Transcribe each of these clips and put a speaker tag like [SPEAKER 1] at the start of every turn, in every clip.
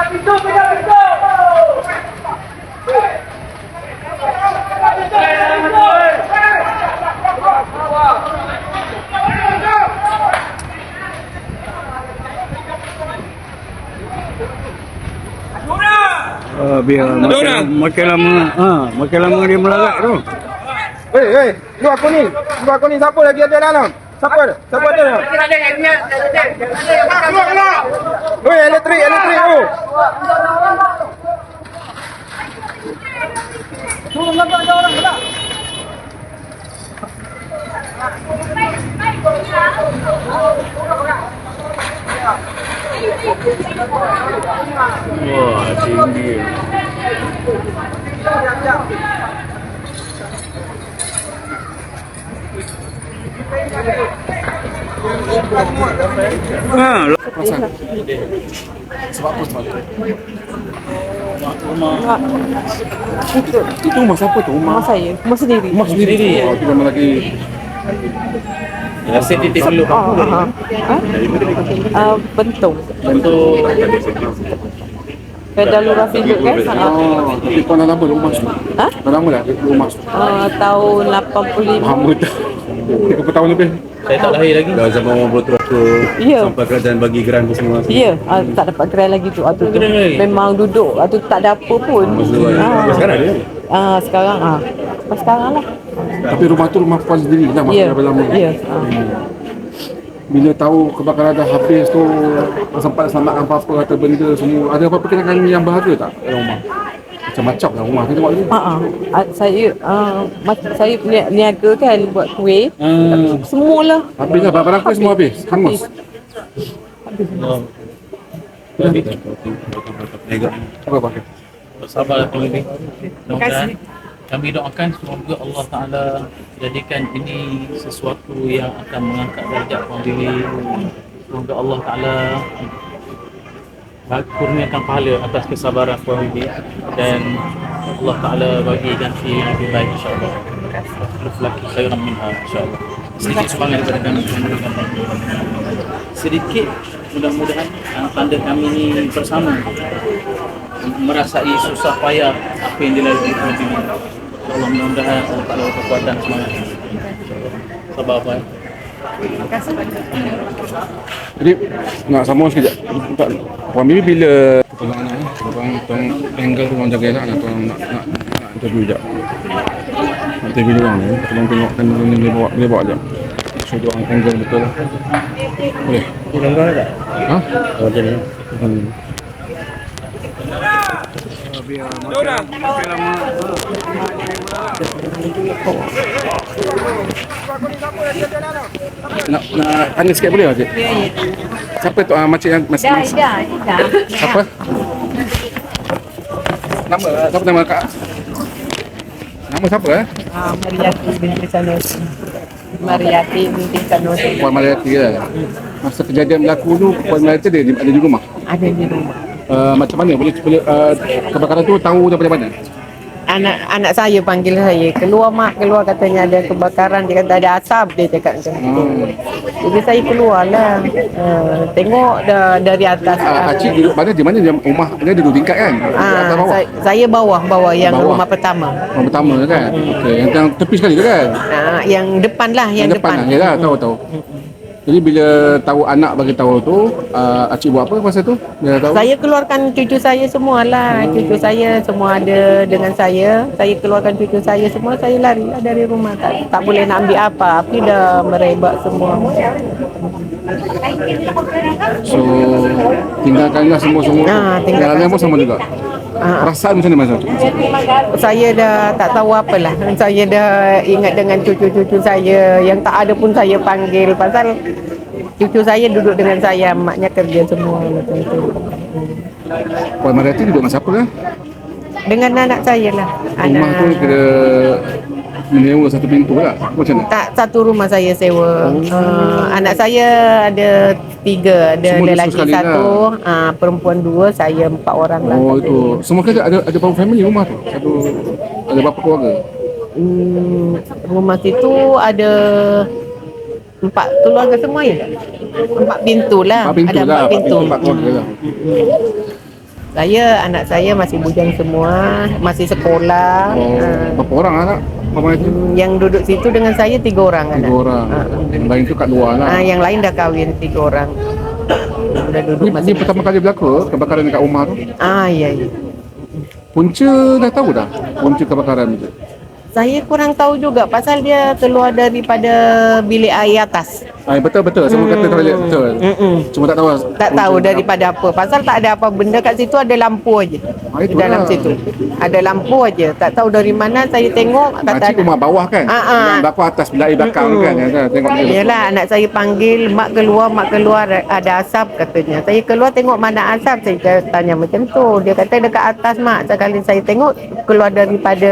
[SPEAKER 1] Uh, biar makin, lama ha, makin lama dia melarat tu.
[SPEAKER 2] Hei, hei, lu aku ni. Lu aku ni siapa lagi ada dalam? Siapa ada? Siapa ada? Hei, elektrik, elektrik tu.
[SPEAKER 1] Wah, tinggi. Ha,
[SPEAKER 3] Itu rumah siapa tu? Rumah
[SPEAKER 4] Rumah saya, rumah sendiri.
[SPEAKER 3] rumah sendiri. Oh, tu memang lagi
[SPEAKER 5] Rasa titik dulu
[SPEAKER 4] Oh, aha. Ha? Uh, bentung.
[SPEAKER 5] Untuk
[SPEAKER 4] Pedal Lurah Field kan? Ha.
[SPEAKER 3] Oh, tapi kau dah lama dah rumah tu.
[SPEAKER 4] Ha?
[SPEAKER 3] Dah lama dah rumah tu.
[SPEAKER 4] Uh, tahun 85.
[SPEAKER 3] Lama dah. Berapa tahun lebih?
[SPEAKER 5] Saya tak lahir lagi
[SPEAKER 1] dah zaman orang berterus tu
[SPEAKER 4] Ya.
[SPEAKER 1] sampai kerajaan bagi geran tu semua.
[SPEAKER 4] Ya, uh, tak dapat gerai lagi tu. Uh, tu, tu. Memang duduk. Uh, tu tak ada apa pun. Ah.
[SPEAKER 1] Sekarang dia.
[SPEAKER 4] Ah, sekarang ah. Pas sekarang lah.
[SPEAKER 3] Tapi rumah tu rumah puan sendiri lah
[SPEAKER 4] Ya.
[SPEAKER 3] masa dah lama.
[SPEAKER 4] Ya. Ah.
[SPEAKER 3] Bila tahu kebakaran dah habis tu sempat selamatkan apa-apa atau benda semua. Ada apa-apa kenangan yang bahagia tak dalam rumah? Macam-macam lah rumah. Kita tengok ni.
[SPEAKER 4] Ah, ah. Ah, saya macam saya ni- niaga kan buat kuih.
[SPEAKER 5] Ah,
[SPEAKER 4] Semualah.
[SPEAKER 3] Habis lah. Barang kuih semua habis. Hangus. Apa-apa.
[SPEAKER 5] Sabarlah Tuan Nabi Mudah-mudahan kami doakan semoga Allah Ta'ala jadikan ini sesuatu yang akan mengangkat darjat Bibi semoga Allah Ta'ala kurniakan pahala atas kesabaran Puan Bibi. Dan Allah Ta'ala bagi ganti yang lebih baik insyaAllah. Laki khairan minha insyaAllah. Sedikit sumbangan daripada kami sedikit mudah-mudahan uh, tanda kami ini bersama. Merasai susah payah apa yang dilalui Puan Bibi. Allah mudah-mudahan Allah Ta'ala kekuatan semangat
[SPEAKER 3] Jadi nak sambung sekejap. Tak. Puan Bibi bila tolong anak ni, tolong tolong angle tu orang jaga elak nak tolong nak nak nak interview jap. Nak interview dia orang ni, tolong tengokkan dulu ni dia bawa dia bawa jap. Show dia orang angle betul. Boleh.
[SPEAKER 1] Bilang kau tak?
[SPEAKER 3] Ha?
[SPEAKER 1] Oh, macam ni.
[SPEAKER 3] Hmm.
[SPEAKER 1] Biar makin, makin lama.
[SPEAKER 3] Nak nak tanya sikit boleh tak cik? Siapa tu ah makcik yang mas, mas,
[SPEAKER 4] dah, dah.
[SPEAKER 3] Siapa? Nama siapa nama kak? Nama siapa eh?
[SPEAKER 4] Ah, Mariati binti Sanusi. Mariati binti Sanusi.
[SPEAKER 3] Puan Mariati lah. Masa kejadian berlaku tu Puan Mariati ada di, ada di rumah.
[SPEAKER 4] Ada di rumah.
[SPEAKER 3] Uh, macam mana boleh boleh uh, kebakaran tu tahu daripada mana?
[SPEAKER 4] Anak anak saya panggil saya keluar mak keluar katanya ada kebakaran dia kata ada asap dia cakap macam tu. Jadi saya keluar lah. Uh, tengok dah dari atas.
[SPEAKER 3] Uh, Acik duduk mana di mana dia rumah dia duduk tingkat kan?
[SPEAKER 4] Ah,
[SPEAKER 3] Atas bawah.
[SPEAKER 4] saya, saya bawah bawah yang
[SPEAKER 3] Bawah.
[SPEAKER 4] rumah pertama.
[SPEAKER 3] Rumah pertama kan? Okey, yang, yang tepi sekali tu kan?
[SPEAKER 4] Ah, yang depan lah, yang, depan.
[SPEAKER 3] lah. Yalah, tahu tahu. Jadi bila tahu anak bagi tahu tu, uh, Acik buat apa masa tu? Dia tahu.
[SPEAKER 4] Saya keluarkan cucu saya semua lah. Cucu saya semua ada dengan saya. Saya keluarkan cucu saya semua. Saya lari lah dari rumah. Tak, tak boleh nak ambil apa. Api dah merebak semua.
[SPEAKER 3] So tinggalkanlah semua semua.
[SPEAKER 4] Ah, tinggalkan
[SPEAKER 3] Yang lain pun sama juga.
[SPEAKER 4] Ah.
[SPEAKER 3] Perasaan macam mana masa tu?
[SPEAKER 4] Saya dah tak tahu apalah. Saya dah ingat dengan cucu-cucu saya. Yang tak ada pun saya panggil. Pasal cucu saya duduk dengan saya. Maknya kerja semua. Macam tu.
[SPEAKER 3] Puan Mariati duduk dengan siapa kan?
[SPEAKER 4] Dengan anak saya lah.
[SPEAKER 3] Rumah tu
[SPEAKER 4] Anak.
[SPEAKER 3] kira menyewa satu pintu lah. Macam mana?
[SPEAKER 4] Tak satu rumah saya sewa.
[SPEAKER 3] Oh.
[SPEAKER 4] Uh, anak saya ada tiga, ada
[SPEAKER 3] Semua
[SPEAKER 4] lelaki satu, uh, perempuan dua, saya empat orang lah.
[SPEAKER 3] Oh itu. Semua kan ada ada berapa family rumah tu? Satu ada berapa keluarga?
[SPEAKER 4] Hmm, rumah situ ada empat keluarga semua ya? Empat pintu lah.
[SPEAKER 3] Empat pintu
[SPEAKER 4] ada
[SPEAKER 3] lah.
[SPEAKER 4] empat pintu.
[SPEAKER 3] Empat keluarga lah.
[SPEAKER 4] Saya, anak saya masih bujang semua, masih sekolah.
[SPEAKER 3] Oh,
[SPEAKER 4] Ah.
[SPEAKER 3] berapa orang anak? Itu?
[SPEAKER 4] Hmm, yang duduk situ dengan saya tiga orang
[SPEAKER 3] Tiga
[SPEAKER 4] anak.
[SPEAKER 3] orang.
[SPEAKER 4] Ah.
[SPEAKER 3] Yang lain tu kat luar lah.
[SPEAKER 4] Ah, yang lain dah kahwin tiga orang. Dah duduk
[SPEAKER 3] Ni, ni
[SPEAKER 4] masih.
[SPEAKER 3] pertama kali berlaku kebakaran dekat rumah tu.
[SPEAKER 4] Ah, ya, ya.
[SPEAKER 3] Punca dah tahu dah punca kebakaran tu.
[SPEAKER 4] Saya kurang tahu juga pasal dia keluar daripada bilik air atas.
[SPEAKER 3] Ah, betul betul. Semua kata toilet betul.
[SPEAKER 4] Mm-mm.
[SPEAKER 3] Cuma tak tahu.
[SPEAKER 4] Tak tahu daripada apa. Pasal tak ada apa benda kat situ ada lampu aja.
[SPEAKER 3] Ah, itulah.
[SPEAKER 4] dalam situ. Ada lampu aja. Tak tahu dari mana saya tengok kata
[SPEAKER 3] Makcik
[SPEAKER 4] ada.
[SPEAKER 3] rumah bawah kan?
[SPEAKER 4] Ah, ah.
[SPEAKER 3] Yang belakang atas belah air belakang
[SPEAKER 4] Mm-mm.
[SPEAKER 3] kan? Ya, tengok.
[SPEAKER 4] Yalah anak saya panggil mak keluar mak keluar ada asap katanya. Saya keluar tengok mana asap saya tanya macam tu. Dia kata dekat atas mak. Sekali saya tengok keluar daripada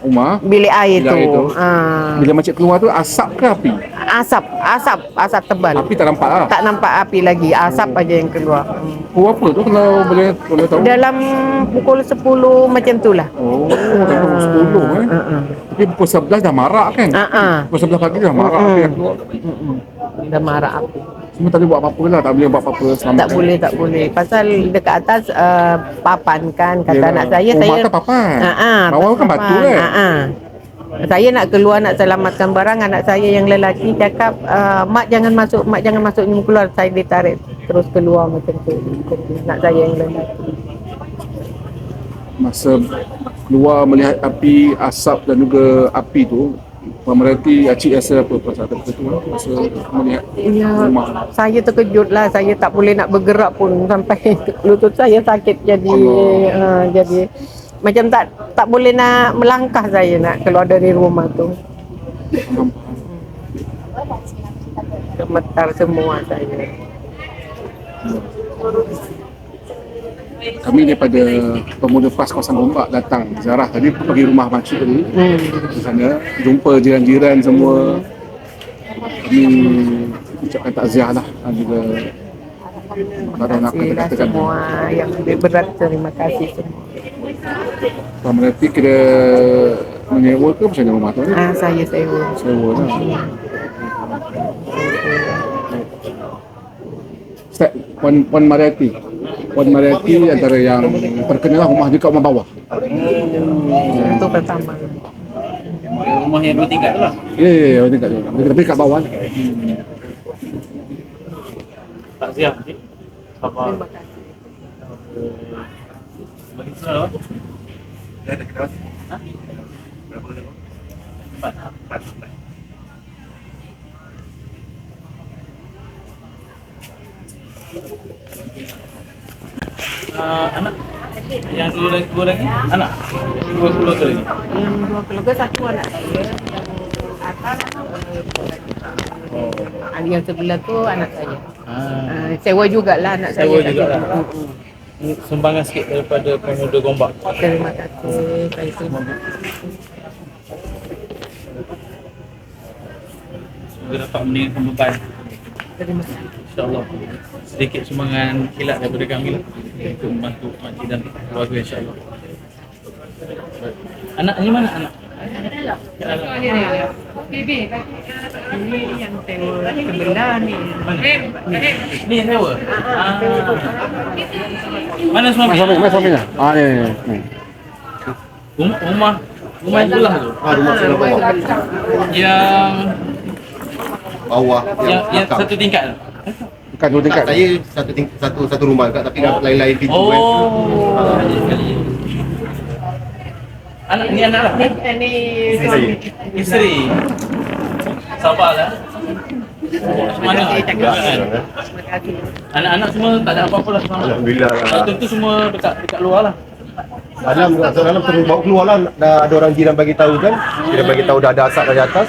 [SPEAKER 3] Rumah.
[SPEAKER 4] Bilik air
[SPEAKER 3] Bilik
[SPEAKER 4] tu.
[SPEAKER 3] air tu.
[SPEAKER 4] Ah.
[SPEAKER 3] Bila makcik keluar tu asap ke api?
[SPEAKER 4] Asap, asap, asap tebal.
[SPEAKER 3] Api tak nampak lah.
[SPEAKER 4] Tak nampak api lagi, asap aja yang keluar. Hmm.
[SPEAKER 3] Pukul apa tu kalau boleh boleh tahu?
[SPEAKER 4] Dalam pukul 10 macam tu lah.
[SPEAKER 3] Oh, dalam pukul 10 eh.
[SPEAKER 4] Ah, ah.
[SPEAKER 3] Tapi pukul 11 dah marak kan?
[SPEAKER 4] Ah, ah.
[SPEAKER 3] Pukul 11 pagi dah marak api dah keluar.
[SPEAKER 4] Dah marah api.
[SPEAKER 3] Semua tak boleh buat apa-apa lah. Tak boleh buat apa-apa selamat.
[SPEAKER 4] Tak boleh, tak boleh. Pasal dekat atas uh, papan kan kata
[SPEAKER 3] Yelah.
[SPEAKER 4] anak saya
[SPEAKER 3] Rumah
[SPEAKER 4] saya
[SPEAKER 3] atas papan.
[SPEAKER 4] Ah,
[SPEAKER 3] Bawah kan batu kan?
[SPEAKER 4] Ah. Saya nak keluar nak selamatkan barang anak saya yang lelaki cakap uh, mak jangan masuk mak jangan masuk ni keluar saya ditarik terus keluar macam tu nak saya yang lelaki
[SPEAKER 3] Masa keluar melihat api, asap dan juga api tu, Pemerhati Acik rasa apa saat itu? Masa melihat
[SPEAKER 4] Ya,
[SPEAKER 3] rumah.
[SPEAKER 4] saya terkejut lah. Saya tak boleh nak bergerak pun sampai lutut saya sakit jadi uh, jadi macam tak tak boleh nak melangkah saya nak keluar dari rumah tu. Gemetar semua saya.
[SPEAKER 3] Kami daripada pemuda PAS kawasan Gombak datang. Ziarah tadi pergi rumah makcik tadi.
[SPEAKER 4] Hmm.
[SPEAKER 3] di sana jumpa jiran-jiran semua. Kami ucapkan takziah lah. Dan juga
[SPEAKER 4] Terima kasih lah semua yang berat. Terima kasih semua.
[SPEAKER 3] Pemerhati kena menyewa ke? Macam mana rumah tu?
[SPEAKER 4] Ah, saya sewa.
[SPEAKER 3] Sewa lah. Ustaz, Puan, Puan Mariati Puan Mariati antara yang terkenal lah rumah kat rumah bawah
[SPEAKER 4] Itu pertama.
[SPEAKER 5] Rumah yang dua tingkat lah.
[SPEAKER 3] Ya, ya, ya, dia kat dia. Tapi kat bawah ni.
[SPEAKER 5] Tak siap. Sabar.
[SPEAKER 4] Terima kasih.
[SPEAKER 5] Bagi surat apa? Uh, anak yang dua lagi, dua lagi anak dua puluh lagi
[SPEAKER 4] Yang dua keluarga satu anak saya, yang atas yang sebelah tu anak saya.
[SPEAKER 5] ah,
[SPEAKER 4] Uh, sewa jugalah anak saya.
[SPEAKER 5] Sewa jugalah.
[SPEAKER 4] situ. Mm-mm.
[SPEAKER 5] sumbangan sikit daripada pemuda Gombak
[SPEAKER 4] Terima kasih. Saya terima
[SPEAKER 5] semoga dapat meninggalkan beban
[SPEAKER 4] Terima kasih.
[SPEAKER 5] InsyaAllah sedikit sumbangan kilat daripada kami lah untuk membantu makcik dan keluarga insyaAllah anak ni mana anak?
[SPEAKER 4] Ini yang sewa sebelah ni.
[SPEAKER 5] Ni yang sewa? Ah. Mana suami?
[SPEAKER 3] Mas suami. Ah, ni, ni, ni.
[SPEAKER 5] Rum- Rumah Rumah yang sebelah tu?
[SPEAKER 2] Ah, rumah sebelah bawah.
[SPEAKER 5] Yang
[SPEAKER 2] Bawah.
[SPEAKER 5] yang, yang satu tingkat tu?
[SPEAKER 3] Bukan dua tingkat.
[SPEAKER 2] saya satu ting- satu satu rumah dekat tapi dah lain-lain pintu kan.
[SPEAKER 5] Oh, sekali. Anak ni anak lah.
[SPEAKER 4] Ini
[SPEAKER 2] Isteri saya.
[SPEAKER 5] Isteri. Sabarlah. Mana? Kan? Anak-anak semua tak ada apa-apa lah selamat.
[SPEAKER 2] Alhamdulillah lah.
[SPEAKER 5] Ah, Tentu semua dekat dekat luar lah.
[SPEAKER 2] Dalam asal dalam terus bawa keluar lah dah ada orang jiran bagi tahu kan. Dia bagi tahu dah ada asap dari atas.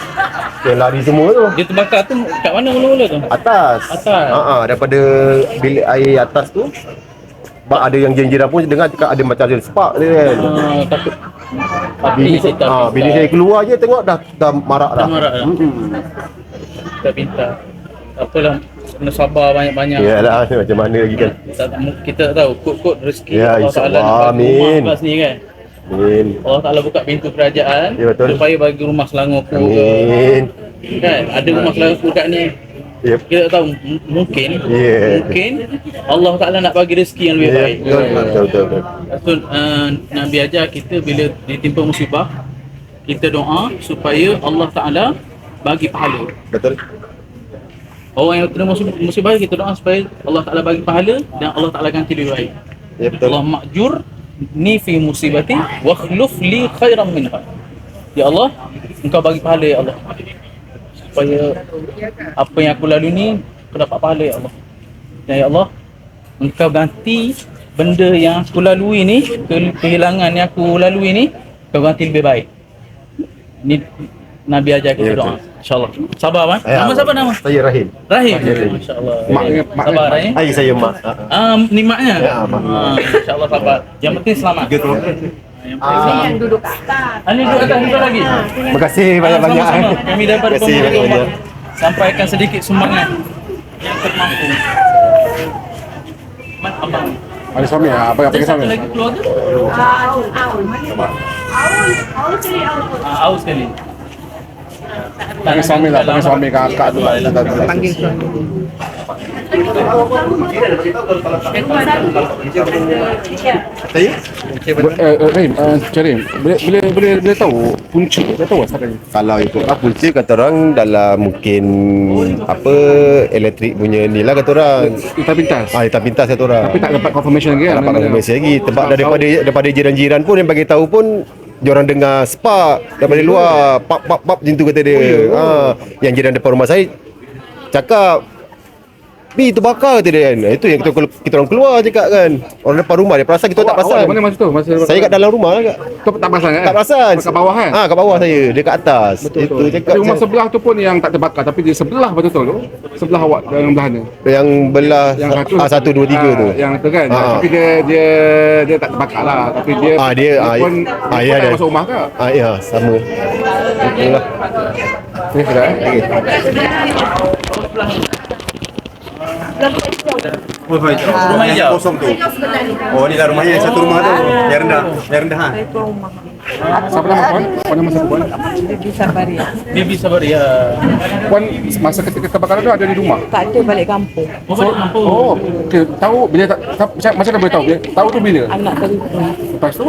[SPEAKER 2] Dia lari semua tu.
[SPEAKER 5] Dia terbakar tu kat mana mula-mula tu?
[SPEAKER 2] Atas.
[SPEAKER 5] Atas.
[SPEAKER 2] Ha ah, daripada bilik air atas tu. Sebab ada yang jiran pun dengar cakap ada macam ada spark dia kan.
[SPEAKER 5] Ah, takut api
[SPEAKER 2] Bini, ah, bini saya keluar je tengok dah dah marak dah.
[SPEAKER 5] Dah marak dah.
[SPEAKER 2] Hmm.
[SPEAKER 5] kita pinta. Apalah kena sabar banyak-banyak.
[SPEAKER 2] Yalah macam mana lagi kan.
[SPEAKER 5] Kita, tak tahu kod-kod rezeki
[SPEAKER 2] Ya,
[SPEAKER 5] Allah Taala bagi rumah
[SPEAKER 2] Amin.
[SPEAKER 5] kat sini kan.
[SPEAKER 2] Amin.
[SPEAKER 5] Allah Taala buka pintu kerajaan
[SPEAKER 2] Ya, betul.
[SPEAKER 5] supaya bagi rumah Selangor ke
[SPEAKER 2] Amin.
[SPEAKER 5] kan ada rumah Selangor ku kat ni
[SPEAKER 2] Yep.
[SPEAKER 5] Kita tak tahu m- mungkin
[SPEAKER 2] Yeah.
[SPEAKER 5] mungkin Allah Taala nak bagi rezeki yang lebih
[SPEAKER 2] Ya,
[SPEAKER 5] baik.
[SPEAKER 2] betul, betul, betul, betul.
[SPEAKER 5] Betul uh, Nabi ajar kita bila ditimpa musibah kita doa supaya Allah Taala bagi pahala.
[SPEAKER 2] Betul.
[SPEAKER 5] Orang yang terima musibah, musibah kita doa supaya Allah Taala bagi pahala dan Allah Taala ganti lebih baik.
[SPEAKER 2] Ya, betul.
[SPEAKER 5] Allah makjur ni fi musibati wa khluf li khairan minha. Ya Allah, engkau bagi pahala ya Allah. Supaya apa yang aku lalui ni aku dapat pahala ya Allah. Dan ya Allah, engkau ganti benda yang aku lalui ni, ke- kehilangan yang aku lalui ni, kau ganti lebih baik. Ni Nabi ajar kita
[SPEAKER 2] Ya,
[SPEAKER 5] doa. InsyaAllah. Sabar, Wan.
[SPEAKER 2] Ya,
[SPEAKER 5] Nama siapa nama?
[SPEAKER 2] Saya Rahim.
[SPEAKER 5] Rahim.
[SPEAKER 2] Rahim.
[SPEAKER 5] InsyaAllah.
[SPEAKER 3] Mak dia- mak
[SPEAKER 5] Sabar,
[SPEAKER 3] dia-
[SPEAKER 5] Rahim.
[SPEAKER 2] Hai, saya Mak. Ah, ah.
[SPEAKER 5] Ah, ni maknya.
[SPEAKER 2] Ya, mak.
[SPEAKER 5] Ah, InsyaAllah sabar. Yang penting selamat.
[SPEAKER 1] Tiga.
[SPEAKER 5] Yang penting
[SPEAKER 2] Ah.
[SPEAKER 5] selamat.
[SPEAKER 4] duduk kat atas.
[SPEAKER 5] Ah, ni duduk atas duduk lagi.
[SPEAKER 2] Terima kasih banyak-banyak.
[SPEAKER 5] Ah, sama-sama. Kami daripada pemerintah
[SPEAKER 2] banyak-banyak.
[SPEAKER 5] umat sampaikan sedikit sumbangan yang termampu. Mat abang.
[SPEAKER 3] Ada suami ah, apa apa
[SPEAKER 5] Ada
[SPEAKER 3] suami?
[SPEAKER 5] satu lagi keluarga? Ah, aus sekali.
[SPEAKER 3] Panggil suami lah, panggil suami kakak tu lah.
[SPEAKER 4] Panggil suami.
[SPEAKER 2] Saya?
[SPEAKER 3] Eh, Rahim, Karim, boleh boleh boleh boleh tahu punca, boleh tahu asal dia?
[SPEAKER 2] Kalau ikut apa punca kata orang dalam mungkin apa elektrik punya ni lah kata orang.
[SPEAKER 3] Kita pintas.
[SPEAKER 2] Ah, hitam pintas kata orang.
[SPEAKER 3] Tapi tak dapat confirmation lagi
[SPEAKER 2] Tak
[SPEAKER 3] kan?
[SPEAKER 2] dapat confirmation lagi Sebab daripada daripada jiran-jiran pun yang bagi tahu pun Diorang dengar spark daripada luar Pap pap pap macam tu kata dia. Ha, Yang jiran depan rumah saya Cakap Bi terbakar kata dia kan Itu yang kita, kita orang keluar cakap kan Orang depan rumah dia perasan kita tak
[SPEAKER 3] Awak- awak
[SPEAKER 2] perasan
[SPEAKER 3] Mana masa tu? Masa
[SPEAKER 2] Saya kat dalam rumah kan
[SPEAKER 3] Kau tak perasan kan?
[SPEAKER 2] Tak perasan
[SPEAKER 3] Kat bawah kan?
[SPEAKER 2] Ah, kat bawah saya Dia kat atas Itu cakap
[SPEAKER 3] Tapi rumah
[SPEAKER 2] saya-
[SPEAKER 3] sebelah tu pun yang tak terbakar tapi dia sebelah betul-betul tu. Sebelah awak yang belah ni.
[SPEAKER 2] Yang belah
[SPEAKER 3] Yang satu
[SPEAKER 2] ah, Satu dua tiga
[SPEAKER 3] ah,
[SPEAKER 2] tu
[SPEAKER 3] Yang tu kan.
[SPEAKER 2] Ah.
[SPEAKER 3] Tapi dia dia dia tak terbakar lah. Tapi dia
[SPEAKER 2] Ah, dia- ah,
[SPEAKER 3] pun
[SPEAKER 2] ah,
[SPEAKER 3] dia
[SPEAKER 2] ya,
[SPEAKER 3] pun tak
[SPEAKER 2] dia.
[SPEAKER 3] masuk rumah ke?
[SPEAKER 2] Ah, ya sama Itulah
[SPEAKER 3] Okey, sudah eh.
[SPEAKER 5] Rumah hijau.
[SPEAKER 1] Kosong tu. Oh, ni lah rumahnya satu rumah tu. Yang rendah, yang rendah ha.
[SPEAKER 3] Siapa nama puan? Puan nama siapa puan?
[SPEAKER 5] Bibi sabar ya.
[SPEAKER 3] Puan masa ketika kebakaran tu ada di rumah.
[SPEAKER 6] Tak ada balik kampung.
[SPEAKER 5] Oh, balik kampung.
[SPEAKER 3] Oh, okay. tahu bila tak, tak macam macam mana boleh tahu? Bila, tahu tu bila?
[SPEAKER 6] Anak telefon.
[SPEAKER 3] Lepas tu,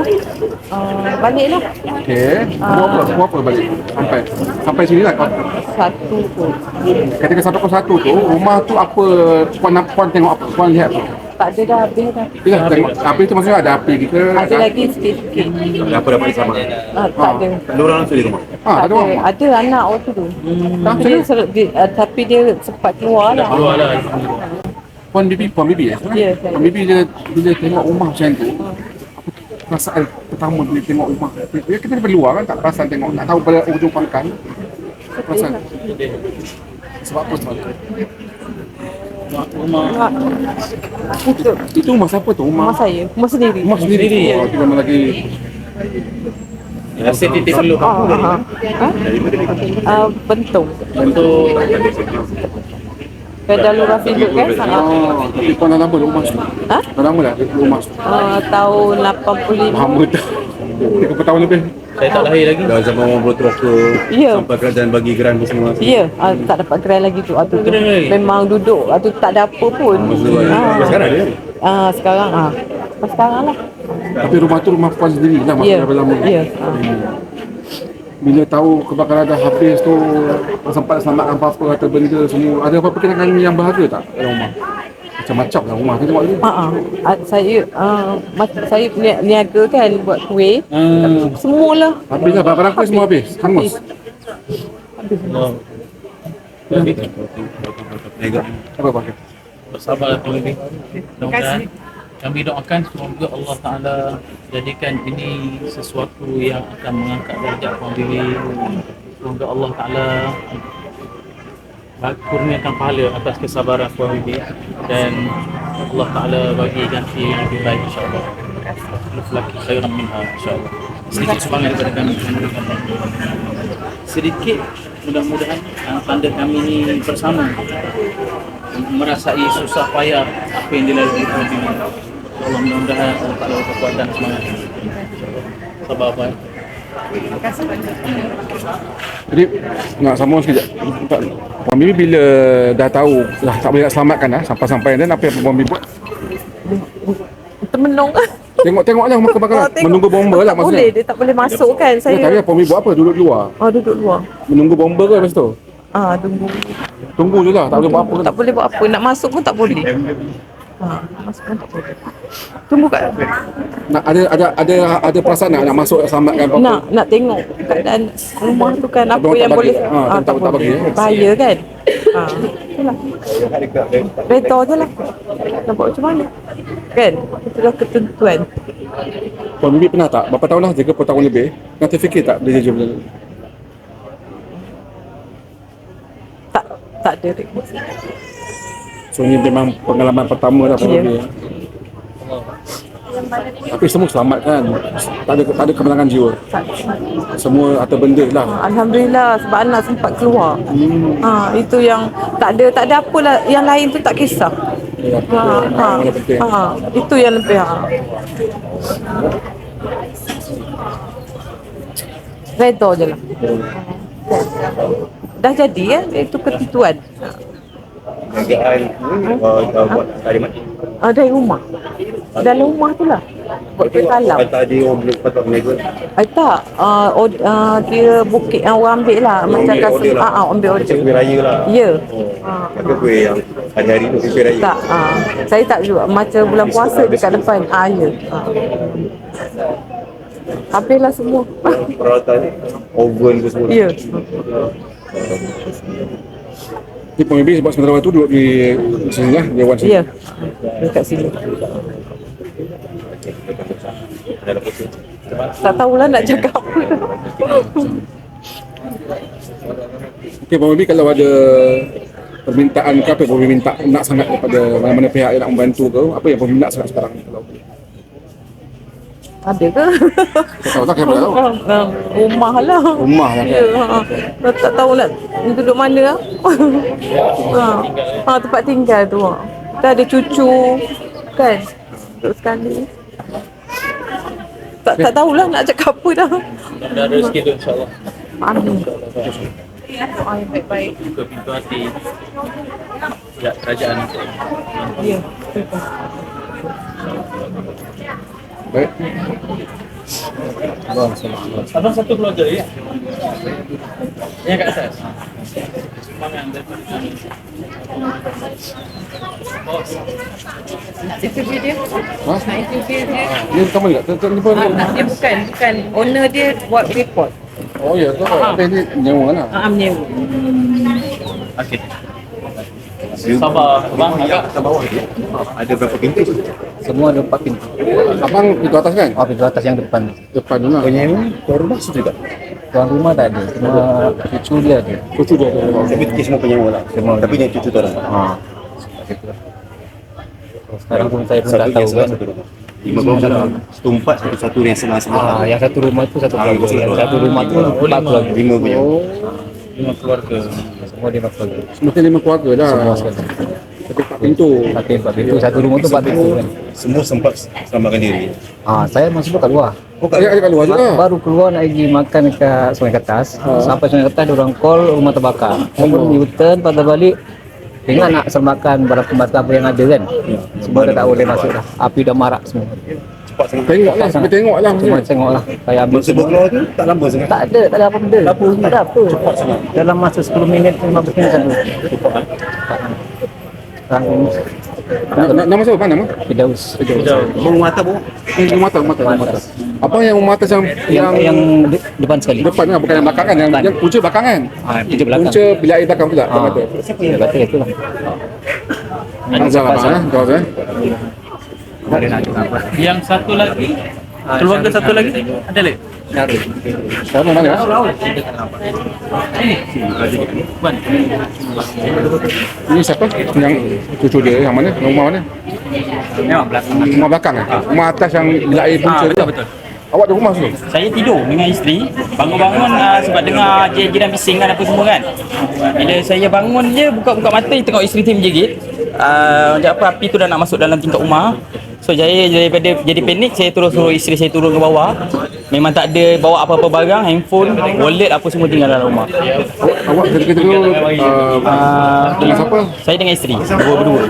[SPEAKER 6] Uh, baliklah.
[SPEAKER 3] okey. Buat apa? Buat apa balik? Sampai sampai sini lah.
[SPEAKER 6] Satu pun.
[SPEAKER 3] Ketika sampai pukul satu tu, rumah tu apa? Puan puan tengok apa? Puan lihat apa?
[SPEAKER 6] Tak ada dah habis dah.
[SPEAKER 3] Bila tengok api tu maksudnya ada api kita.
[SPEAKER 6] Ada lagi sikit-sikit.
[SPEAKER 1] Apa dapat sama?
[SPEAKER 6] Uh, tak ada.
[SPEAKER 1] Dua orang langsung di rumah.
[SPEAKER 3] Ah,
[SPEAKER 6] Tak
[SPEAKER 3] ada
[SPEAKER 6] ada.
[SPEAKER 3] orang.
[SPEAKER 6] Ada anak waktu tu.
[SPEAKER 3] Tak
[SPEAKER 6] Tapi dia, ser- dia, uh, tapi dia sempat keluar lah.
[SPEAKER 5] Keluar lah.
[SPEAKER 3] Puan bibi, puan bibi eh?
[SPEAKER 6] Ya, saya.
[SPEAKER 3] Puan bibi dia bila tengok rumah macam tu, perasaan pertama bila tengok rumah? Dia kita daripada luar kan tak perasan tengok, tak tahu pada ujung pangkal. Perasan. Sebab apa sebab tu?
[SPEAKER 5] Rumah
[SPEAKER 6] itu
[SPEAKER 3] Itu rumah siapa tu? Rumah,
[SPEAKER 6] rumah saya. Rumah sendiri.
[SPEAKER 3] rumah sendiri.
[SPEAKER 5] sendiri.
[SPEAKER 3] Oh, kita lagi
[SPEAKER 5] Asyik titik dulu.
[SPEAKER 6] Oh, uh, uh, bentung.
[SPEAKER 5] Untuk
[SPEAKER 6] Pedal lurah Fiduk kan? Uh,
[SPEAKER 3] Oh, tapi kau dah lama duduk rumah tu.
[SPEAKER 6] Ha?
[SPEAKER 3] Dah lama dah rumah tu.
[SPEAKER 6] uh, tahun 85.
[SPEAKER 3] Lama dah. 30 tahun lebih.
[SPEAKER 5] Saya tak lahir lagi.
[SPEAKER 1] Dah zaman orang berterokok
[SPEAKER 6] Ya.
[SPEAKER 1] sampai kerajaan bagi geran ke semua.
[SPEAKER 6] Ya, ah, tak dapat gerai lagi tu. Ah, tu? Memang duduk, ah, tu tak ada apa pun. Ah,
[SPEAKER 1] Sekarang dia.
[SPEAKER 6] ah, sekarang ah. Ah, Sekarang lah.
[SPEAKER 3] Tapi rumah tu rumah puan sendiri lah
[SPEAKER 6] Ya.
[SPEAKER 3] masa dah lama.
[SPEAKER 6] Ya. ah.
[SPEAKER 3] Bila tahu kebakaran dah habis tu sempat selamatkan apa-apa atau benda semua. Ada apa-apa kenangan yang berharga tak dalam rumah? Macam-macam lah rumah tu tengok ni.
[SPEAKER 6] Ah, ah. Ah, saya ah, macam saya ni- niaga kan buat kuih.
[SPEAKER 5] Ah,
[SPEAKER 6] Semualah.
[SPEAKER 3] Habis lah barang kuih semua habis. Hangus.
[SPEAKER 5] Allah.
[SPEAKER 3] Apa apa?
[SPEAKER 5] Bersabarlah Tuan Mudah-mudahan kami doakan semoga Allah Ta'ala jadikan ini sesuatu yang akan mengangkat darjat Puan Bibi semoga Allah Ta'ala kurniakan pahala atas kesabaran Puan Bibi. Dan Allah Ta'ala bagi ganti yang lebih baik insyaAllah. Laki khairan minha insyaAllah. Sedikit sumbangan daripada kami. Sedikit mudah-mudahan uh, tanda kami ini bersama. Merasai susah payah apa yang dilalui Puan Bibi. Allah mudah-mudahan Allah Ta'ala kekuatan semangat. Sabar
[SPEAKER 3] Jadi nak sambung sekejap. Tak, Puan Bibi bila dah tahu dah tak boleh nak selamatkan dah sampai-sampai dan apa yang Puan Bibi buat?
[SPEAKER 6] Termenung.
[SPEAKER 3] Tengok-tengoklah muka bakal
[SPEAKER 6] Oh, tengok.
[SPEAKER 3] menunggu bomba lah
[SPEAKER 6] tak boleh,
[SPEAKER 3] maksudnya.
[SPEAKER 6] dia tak boleh masuk kan
[SPEAKER 3] Saya tak
[SPEAKER 6] saya.
[SPEAKER 3] payah Puan Bibi buat apa duduk luar.
[SPEAKER 6] Oh, duduk luar.
[SPEAKER 3] Menunggu bomba ke lepas tu?
[SPEAKER 6] Ah, tunggu.
[SPEAKER 3] Tunggu je lah tak boleh buat apa.
[SPEAKER 6] Tak boleh buat apa. Nak masuk pun tak boleh. Ha, masuk. Tunggu kat
[SPEAKER 3] Nak ada ada ada ada perasaan nak nak masuk selamatkan apa-apa.
[SPEAKER 6] nak nak tengok keadaan rumah tu kan apa yang boleh
[SPEAKER 3] Ah,
[SPEAKER 6] ah,
[SPEAKER 3] tak- tak bagi,
[SPEAKER 6] bahaya kan ha itulah kereta je lah nak buat macam mana kan itulah ketentuan
[SPEAKER 3] Puan Bibi pernah tak? Berapa tahun lah? 30 tahun lebih. Pernah terfikir tak jujur benda ni?
[SPEAKER 6] tak tak ada
[SPEAKER 3] So ni memang pengalaman pertama Puan
[SPEAKER 6] Ya.
[SPEAKER 3] Bibi. Tapi semua selamat kan? Tak ada tak ada kemenangan jiwa. Semua harta benda lah.
[SPEAKER 6] Alhamdulillah sebab anak sempat keluar. Ha, itu yang tak ada tak ada apalah yang lain tu tak kisah.
[SPEAKER 3] Ya,
[SPEAKER 6] Ha, ha,
[SPEAKER 3] penting.
[SPEAKER 6] ha, itu yang lebih ha. Redha je lah. Dah jadi kan itu ketentuan.
[SPEAKER 1] Jagaan uh, uh, buat talimat.
[SPEAKER 6] Ah, dari rumah. Dalam rumah tu lah. Buat pekalam.
[SPEAKER 1] Kata dia orang patut menegur.
[SPEAKER 6] Eh, tak, uh, od, uh, dia bukit yang orang ambil lah. Macam
[SPEAKER 1] Ambil
[SPEAKER 6] kasi,
[SPEAKER 1] order lah.
[SPEAKER 6] ah, ah, ambil
[SPEAKER 1] Macam
[SPEAKER 6] order.
[SPEAKER 1] kuih raya lah.
[SPEAKER 6] Ya.
[SPEAKER 1] Oh. Kata kuih yang hari-hari tu kuih raya.
[SPEAKER 6] Tak, ah. saya tak juga. Macam bulan puasa dekat depan. Ah, ya. Ah. Habislah semua.
[SPEAKER 1] Peralatan oven tu semua.
[SPEAKER 6] ya.
[SPEAKER 3] Ni Puan Bibi sebab sementara waktu duduk di sini lah, Dewan sini.
[SPEAKER 6] Ya. Dekat sini. Tak tahulah nak cakap apa.
[SPEAKER 3] Okey, Puan Bibi kalau ada permintaan ke apa yang Bibi minta nak sangat kepada mana-mana pihak yang nak membantu ke, apa yang Bibi nak sangat sekarang? Kalau
[SPEAKER 6] Ada ke?
[SPEAKER 3] tak tahu tak tahu.
[SPEAKER 6] Ah, Rumah lah.
[SPEAKER 3] Rumah lah
[SPEAKER 6] Ya, ha. Tak, tak tahu nak duduk mana lah. ha. ha, tempat tinggal tu. Kita ada cucu kan. Duduk sekali. Tak tak tahulah nak cakap apa dah.
[SPEAKER 5] Dah ada rezeki tu insyaAllah.
[SPEAKER 6] Amin.
[SPEAKER 4] Doa yang baik-baik.
[SPEAKER 5] Buka pintu hati. Ya, kerajaan itu.
[SPEAKER 6] Ya.
[SPEAKER 3] Baik.
[SPEAKER 5] Abang satu keluarga ya? Yang kat atas? Daripada.
[SPEAKER 4] Nak interview dia?
[SPEAKER 3] Ha?
[SPEAKER 4] Nak interview dia?
[SPEAKER 3] Ni pertama juga. Ter- ni pun-
[SPEAKER 4] Ah, dia bukan, bukan. Owner dia buat report.
[SPEAKER 3] Oh ya, tu. Tapi ni nyewa lah.
[SPEAKER 4] Ah, menyewa.
[SPEAKER 5] Okey. Sabar, abang agak
[SPEAKER 1] Kat bawah dia. Ada berapa pintu?
[SPEAKER 7] Semua ada empat pintu.
[SPEAKER 3] Abang itu atas kan?
[SPEAKER 7] Oh, pintu atas yang depan.
[SPEAKER 3] Depan tu lah.
[SPEAKER 1] Penyewa tuan rumah situ juga.
[SPEAKER 7] Tuan rumah tak ada. Cuma cucu dia ada.
[SPEAKER 3] Cucu dia.
[SPEAKER 1] Tapi kita semua penyewa lah.
[SPEAKER 7] Semua.
[SPEAKER 1] Tapi yang cucu tuan rumah.
[SPEAKER 7] Ha. Sekarang pun saya pun tak
[SPEAKER 1] Satu
[SPEAKER 7] tahu kan.
[SPEAKER 1] satu rumah. Lima keluarga. Satu empat, satu satu yang sebelah sebelah.
[SPEAKER 7] Ah, yang satu rumah tu satu
[SPEAKER 1] Ah,
[SPEAKER 7] keluarga.
[SPEAKER 1] satu
[SPEAKER 7] Yang satu rumah tu empat keluarga.
[SPEAKER 1] Lima punya.
[SPEAKER 5] Lima keluarga.
[SPEAKER 7] Semua dia empat keluarga.
[SPEAKER 3] Mesti lima keluarga dah.
[SPEAKER 7] Semua sekali.
[SPEAKER 3] Tapi empat pintu.
[SPEAKER 7] Pakai empat pintu. Satu rumah tu empat pintu kan.
[SPEAKER 1] Semua sempat selamatkan diri.
[SPEAKER 7] Ah, saya masih kat luar.
[SPEAKER 3] Oh, kat kat luar je lah.
[SPEAKER 7] Baru keluar nak pergi makan dekat Sungai Kertas. Sampai Sungai Kertas dia orang call rumah terbakar. Saya pun U-turn patah balik. Tengok nak selamatkan barang pembatas apa yang ada kan. Semua dah tak boleh masuk dah. Api dah marak semua.
[SPEAKER 1] Cepat sangat.
[SPEAKER 3] Tengok lah, sampai tengok lah.
[SPEAKER 7] Cuma tengok lah. Saya ambil
[SPEAKER 1] Masa berkeluar tu tak lama sangat.
[SPEAKER 7] Tak ada, tak ada apa benda. Tak ada apa. Dalam masa 10 minit, 15 minit satu. Sekarang ini,
[SPEAKER 3] Na- Nama siapa? Apa nama?
[SPEAKER 7] Fidaus.
[SPEAKER 1] Mata bu.
[SPEAKER 3] Eh, atas, rumah atas. Apa yang atas yang
[SPEAKER 7] Yang,
[SPEAKER 3] yang
[SPEAKER 7] yang de- depan sekali.
[SPEAKER 3] depan kan bukan yang belakang kan? Yang, yang punca belakang kan?
[SPEAKER 7] Ah, punca belakang.
[SPEAKER 3] Punca bilik air belakang pula.
[SPEAKER 7] Ah,
[SPEAKER 3] Rumah tu.
[SPEAKER 7] dia kata itulah.
[SPEAKER 3] Azal abang eh. Kau eh.
[SPEAKER 5] Yang satu lagi, keluarga satu lagi, ada lagi?
[SPEAKER 7] Cari.
[SPEAKER 3] Sekarang mana? Ini siapa? Yang cucu dia yang mana? Yang rumah mana?
[SPEAKER 5] Memang belakang.
[SPEAKER 3] Rumah belakang eh? Rumah atas yang bilik air punca
[SPEAKER 5] Ah,
[SPEAKER 3] tu.
[SPEAKER 5] betul betul.
[SPEAKER 3] Awak ada rumah tu?
[SPEAKER 8] Saya tidur dengan isteri Bangun-bangun uh, sebab dengar jiran-jiran bising kan apa semua kan Bila saya bangun je buka-buka mata Tengok isteri saya menjerit uh, Macam apa api tu dah nak masuk dalam tingkat rumah So saya daripada jadi panik saya terus suruh isteri saya turun ke bawah. Memang tak ada bawa apa-apa barang, handphone, wallet apa semua tinggal dalam rumah.
[SPEAKER 3] Awak ketika itu uh,
[SPEAKER 8] Uh,
[SPEAKER 3] dengan siapa?
[SPEAKER 8] Saya dengan isteri, dua berdua.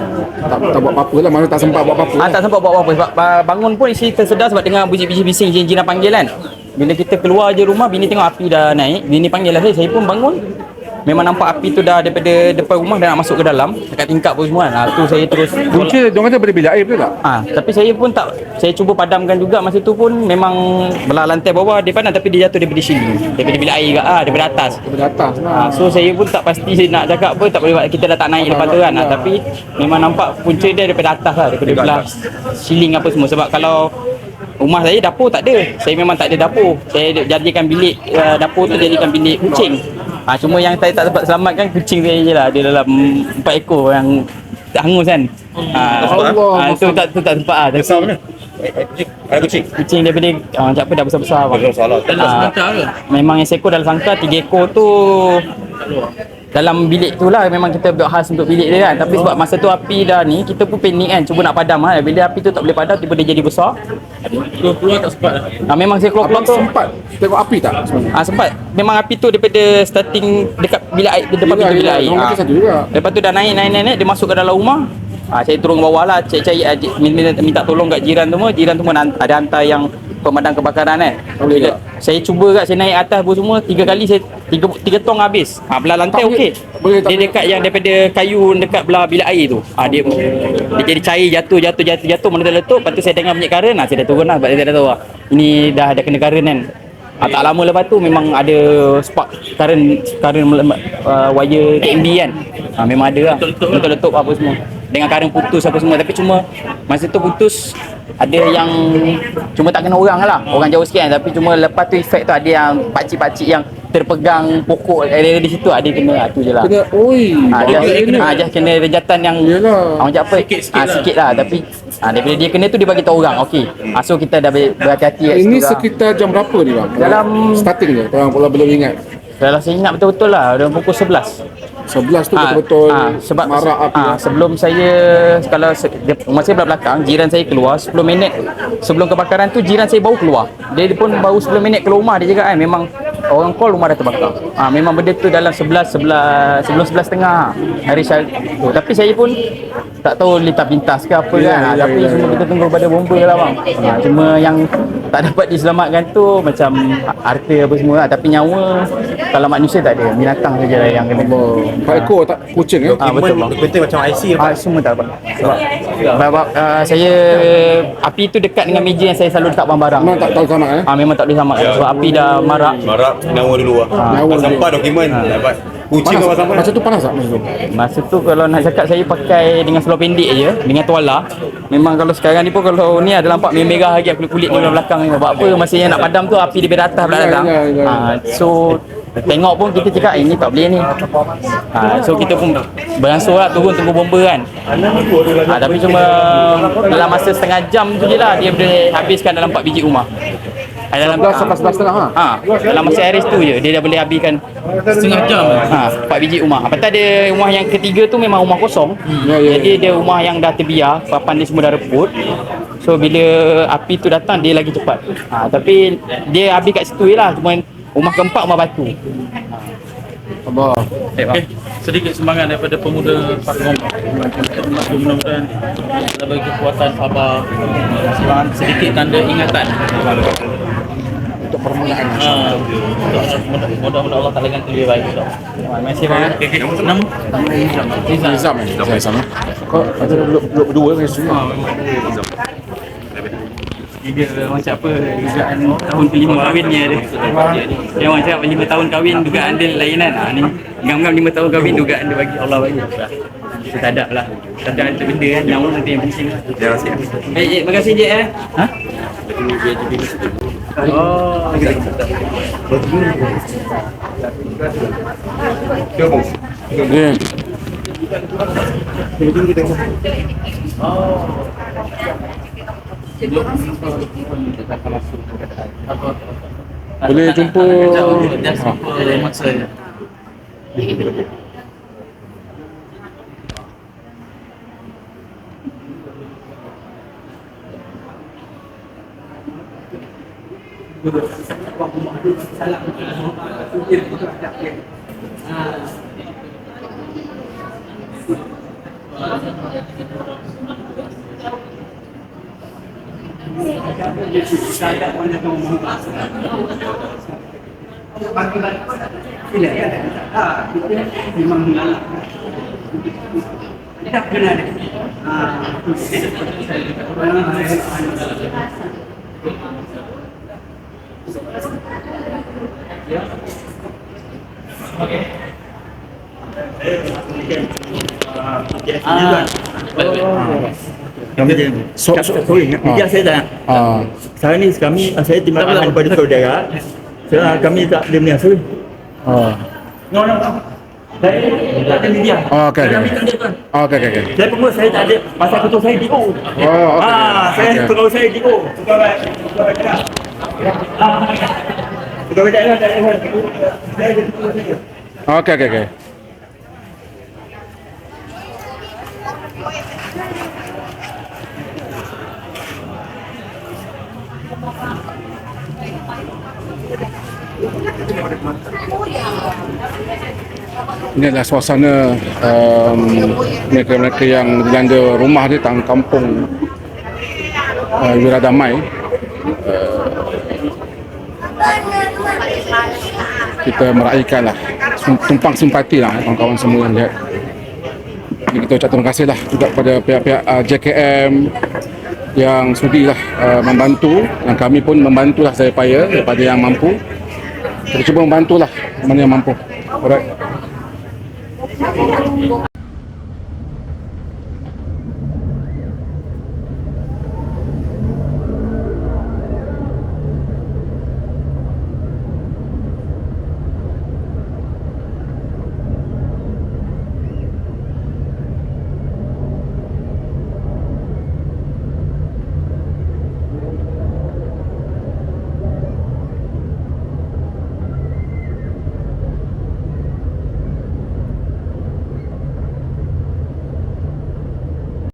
[SPEAKER 3] Tak, tak buat apa-apa lah, mana tak sempat buat apa-apa.
[SPEAKER 8] Ah, tak sempat buat apa-apa sebab ah, bangun pun isteri tersedar sebab dengar bunyi-bunyi bising jiran-jiran panggil kan. Bila kita keluar je rumah, bini tengok api dah naik, bini panggil lah saya, saya pun bangun. Memang nampak api tu dah daripada depan rumah dah nak masuk ke dalam, dekat tingkap pun semua. Ha, tu saya terus
[SPEAKER 3] Punca, diorang kata daripada bilik air betul tak?
[SPEAKER 8] Ah, tapi saya pun tak saya cuba padamkan juga masa tu pun memang belah lantai bawah dia padam tapi dia jatuh daripada sini, daripada bilik air juga ah, daripada atas.
[SPEAKER 3] Daripada atas lah.
[SPEAKER 8] Ah, so saya pun tak pasti saya nak cakap apa tak boleh kita dah tak naik lepas tu kan ah, tapi memang nampak punca dia daripada atas lah daripada belah ceiling apa semua sebab kalau rumah saya dapur tak ada saya memang tak ada dapur saya jadikan bilik uh, dapur tu jadikan bilik kucing ah, cuma yang saya tak sempat selamatkan kucing saya je lah dia dalam empat ekor yang hangus kan ah,
[SPEAKER 3] Allah,
[SPEAKER 8] ah, tu tak tu tak sempat ah
[SPEAKER 1] Besar mana? Kucing. Ada kucing.
[SPEAKER 8] kucing daripada ah, macam apa dah besar-besar bang.
[SPEAKER 1] Besar salah.
[SPEAKER 8] Ah, memang yang seekor dalam sangka tiga ekor tu dalam bilik tu lah memang kita buat khas untuk bilik dia kan tapi sebab masa tu api dah ni kita pun panik kan cuba nak padam lah bila api tu tak boleh padam tiba dia jadi besar
[SPEAKER 5] Keluar tak sempat lah.
[SPEAKER 8] ah, memang saya keluar-keluar tu
[SPEAKER 3] sempat tengok api tak sebenarnya?
[SPEAKER 8] ah, sempat memang api tu daripada starting dekat bilik air depan pintu bilik air
[SPEAKER 3] juga.
[SPEAKER 8] Lepas tu dah naik naik naik, naik dia masuk ke dalam rumah. Ha, saya turun ke bawah lah cari-cari minta, minta tolong kat jiran semua. Jiran semua nan- ada hantar yang pemadam kebakaran kan.
[SPEAKER 3] Boleh
[SPEAKER 8] Bila
[SPEAKER 3] tak?
[SPEAKER 8] saya cuba kat saya naik atas pun semua tiga kali saya tiga tiga tong habis. Ha, belah lantai okey. Dia dekat yang daripada kayu dekat belah bilik air tu. Ha, dia dia jadi cair jatuh jatuh jatuh jatuh meletup-letup. Lepas tu saya dengar bunyi karen lah. Saya dah turun lah sebab saya dah tahu lah. Ini dah ada kena karen kan. Ha, tak lama lepas tu memang ada spark karen karen uh, wire TMB kan. Ha, memang ada lah. Letup-letup apa semua. Dengan karen putus apa semua. Tapi cuma masa tu putus ada yang cuma tak kena orang lah. Orang jauh sikit kan. Tapi cuma lepas tu efek tu ada yang pakcik-pakcik yang terpegang pokok area di situ ada kena. Ha, tu je lah.
[SPEAKER 3] Kena, oi.
[SPEAKER 8] Ha, dia,
[SPEAKER 3] dia kena.
[SPEAKER 8] ha, just kena rejatan yang
[SPEAKER 3] Yelah.
[SPEAKER 8] ha, macam apa?
[SPEAKER 5] Sikit-sikit
[SPEAKER 8] ha,
[SPEAKER 5] lah.
[SPEAKER 8] sikit lah. Tapi ha, daripada dia kena tu dia bagi tahu orang. Okey. Ha, so kita dah ber- berhati-hati kat
[SPEAKER 3] Ini
[SPEAKER 8] lah.
[SPEAKER 3] sekitar jam berapa ni bang?
[SPEAKER 8] Dalam-
[SPEAKER 3] starting je, pula belum ingat.
[SPEAKER 8] Kalau saya ingat betul-betul lah dalam pukul 11.
[SPEAKER 3] 11 tu
[SPEAKER 8] Ah,
[SPEAKER 3] betul-betul
[SPEAKER 8] ah, sebab
[SPEAKER 3] marak api.
[SPEAKER 8] ah, sebelum saya kalau se, dia, rumah saya belakang jiran saya keluar 10 minit. Sebelum kebakaran tu jiran saya baru keluar. Dia pun baru 10 minit keluar rumah dia cakap kan memang orang call rumah dah terbakar. Ah, memang benda tu dalam 11 11 sebelum 11 tengah hari syar tu tapi saya pun tak tahu lintas pintas ke apa
[SPEAKER 3] Ya,
[SPEAKER 8] kan.
[SPEAKER 3] ya,
[SPEAKER 8] Ah, tapi
[SPEAKER 3] ya,
[SPEAKER 8] cuma kita tunggu pada bomba lah bang. Ah, cuma yang tak dapat diselamatkan tu macam harta apa semua lah tapi nyawa kalau manusia tak ada binatang saja lah yang kena
[SPEAKER 3] Empat ekor tak kucing eh?
[SPEAKER 8] Ah, betul, bang.
[SPEAKER 1] Dokumen macam IC
[SPEAKER 8] Ah, semua tak dapat. Sebab, sebab uh, saya api tu dekat dengan meja yang saya selalu letak barang-barang.
[SPEAKER 3] Memang tak tahu sama eh?
[SPEAKER 8] Ah memang tak boleh sama sebab api dah marak.
[SPEAKER 1] Marak nyawa dulu lah.
[SPEAKER 3] Nyawa
[SPEAKER 1] Tak
[SPEAKER 3] dulu.
[SPEAKER 1] sempat dokumen dapat. Kucing
[SPEAKER 3] Panas,
[SPEAKER 1] sampai.
[SPEAKER 3] masa tu panas tak masa tu?
[SPEAKER 8] Masa tu kalau nak cakap saya pakai dengan seluar pendek je dengan tuala. Memang kalau sekarang ni pun kalau ni ada nampak merah lagi kulit-kulit ni belah belakang ni. Sebab apa masa yang nak padam tu api daripada atas
[SPEAKER 3] Ya, ya, ya.
[SPEAKER 8] Ah so tengok pun kita cakap eh, ini tak boleh ni. Ah so kita pun beransur lah turun tunggu bomba kan. Ah tapi cuma dalam masa setengah jam tu je lah dia boleh habiskan dalam 4 biji rumah. Ah, dalam
[SPEAKER 3] 11 sampai 11 setengah ha?
[SPEAKER 8] Ha, dalam masa Aris tu je dia dah boleh habiskan
[SPEAKER 5] Setengah jam.
[SPEAKER 8] ha, 4 biji rumah. Lepas tu ada rumah yang ketiga tu memang rumah kosong.
[SPEAKER 3] Ya, ya,
[SPEAKER 8] Jadi dia rumah yang dah terbiar, papan dia semua dah reput. So bila api tu datang dia lagi cepat. Ha, tapi dia habis kat situ je lah. Cuma rumah keempat rumah batu.
[SPEAKER 3] Abah.
[SPEAKER 5] Okey, sedikit sumbangan daripada pemuda Pak Ngom. Mudah-mudahan kita bagi kekuatan sabar, sedikit tanda ingatan.
[SPEAKER 3] Untuk permulaan.
[SPEAKER 5] Ah, mudah-mudahan Allah Taala ganti lebih baik. Terima kasih banyak. Enam. Nizam.
[SPEAKER 3] Nizam eh? Saya sama. Kau ada duduk duduk berdua kan semua?
[SPEAKER 8] Dia macam apa dugaan tahun kelima kahwin ni ada. Dia orang cakap lima tahun kahwin dugaan dia lainan. Ha, ni ngam-ngam lima tahun kahwin dugaan dia bagi Allah bagi. Kita tak ada lah. Tak ada benda kan nyawa nanti yang penting.
[SPEAKER 1] Terima kasih.
[SPEAKER 8] Eh, eh terima kasih je eh. Ha? Oh,
[SPEAKER 3] Ya. Boleh jumpa
[SPEAKER 7] Ah, baik, baik.
[SPEAKER 9] Kami
[SPEAKER 3] So, so,
[SPEAKER 9] sorry, bijak saya tak.
[SPEAKER 3] ah,
[SPEAKER 9] Sekarang ni kami saya terima kasih kepada saudara. Saya kami tak boleh menyiasat.
[SPEAKER 3] ah.
[SPEAKER 9] No, no, no. Saya tak ada media.
[SPEAKER 3] Oh, okey. Ah, Okey, okey, okey.
[SPEAKER 9] Saya pengurus saya tak ada. Pasal ketua saya DO.
[SPEAKER 3] Oh, okey.
[SPEAKER 9] Ah, saya
[SPEAKER 3] Okey.
[SPEAKER 9] pengurus saya DO. Pegawai pegawai kedah. Ah, Pegawai daerah daerah. Saya ada ketua saya.
[SPEAKER 3] Okey, okey, okey. Ini adalah suasana um, mereka-mereka yang dilanda rumah di tang kampung uh, Wiradamai. Uh, kita meraihkan lah sum- tumpang simpati lah kawan-kawan semua yang lihat. Kita ucap terima kasih lah juga kepada pihak-pihak uh, JKM yang sudi lah uh, membantu dan kami pun membantu lah saya payah daripada yang mampu. Kita cuba membantu lah mana yang mampu. Alright.